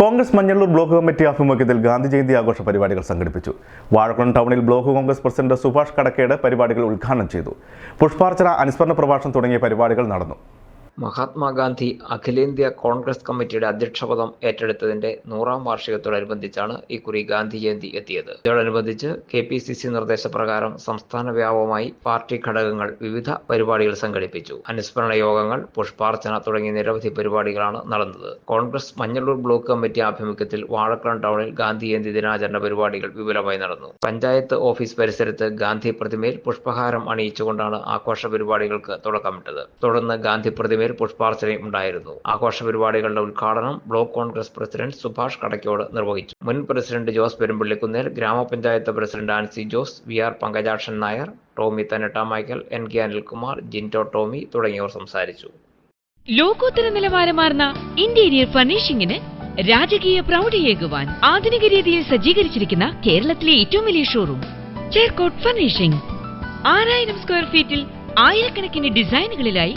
Congress Manjalloor block committee ആഭിമുഖ്യത്തിൽ ഗാന്ധി ജയന്തി ആഘോഷ പരിപാടികൾ സംഘടിപ്പിച്ചു. വാഴക്കുളം ടൗണിൽ block congress president Subhash Kadakkode പരിപാടികൾ ഉദ്ഘാടനം ചെയ്തു. പുഷ്പാർച്ചന അനുസ്മരണ പ്രഭാഷണം തുടങ്ങിയ പരിപാടികൾ നടന്നു. മഹാത്മാഗാന്ധി അഖിലേന്ത്യാ കോൺഗ്രസ് കമ്മിറ്റിയുടെ അധ്യക്ഷപദം ഏറ്റെടുത്തതിന്റെ നൂറാം വാർഷികത്തോടനുബന്ധിച്ചാണ് ഇക്കുറി ഗാന്ധി ജയന്തി എത്തിയത്. ഇതോടനുബന്ധിച്ച് കെ പി സി സി നിർദ്ദേശപ്രകാരം സംസ്ഥാന വ്യാപകമായി പാർട്ടി ഘടകങ്ങൾ വിവിധ പരിപാടികൾ സംഘടിപ്പിച്ചു. അനുസ്മരണ യോഗങ്ങൾ പുഷ്പാർച്ചന തുടങ്ങിയ നിരവധി പരിപാടികളാണ് നടന്നത്. കോൺഗ്രസ് മഞ്ഞളൂർ ബ്ലോക്ക് കമ്മിറ്റി ആഭിമുഖ്യത്തിൽ വാഴക്കുളം ടൗണിൽ ഗാന്ധി ജയന്തി ദിനാചരണ പരിപാടികൾ വിപുലമായി നടന്നു. പഞ്ചായത്ത് ഓഫീസ് പരിസരത്ത് ഗാന്ധി പ്രതിമയിൽ പുഷ്പഹാരം അണിയിച്ചുകൊണ്ടാണ് ആഘോഷ പരിപാടികൾക്ക് തുടക്കമിട്ടത്. തുടർന്ന് ഗാന്ധി പ്രതിമയിൽ പുഷ്പാർച്ചനയും ഉണ്ടായിരുന്നു. ആഘോഷ പരിപാടികളുടെ ഉദ്ഘാടനം block congress president Subhash Kadakkode നിർവഹിച്ചു. മുൻ പ്രസിഡന്റ് ജോസ് പെരുമ്പള്ളിക്കുന്നേൽ ഗ്രാമപഞ്ചായത്ത് president Ancy Jose V R Pankajakshan Nair Tomy Thanatta Michael N K Anilkumar Jinto Tomy തുടങ്ങിയവർ സംസാരിച്ചു. ലോകോത്തര നിലവാരമാർന്ന ഇന്റീരിയർ ഫർണിഷിംഗിന് രാജകീയ പ്രൗഢിയേകുവാൻ ആധുനിക രീതിയിൽ സജ്ജീകരിച്ചിരിക്കുന്ന കേരളത്തിലെ ഏറ്റവും വലിയ ഷോറൂം ചേർക്കോട്ട് ഫർണിഷിംഗ്. ആറായിരം സ്ക്വയർ ഫീറ്റിൽ ആയിരക്കണക്കിന് ഡിസൈനുകളിലായി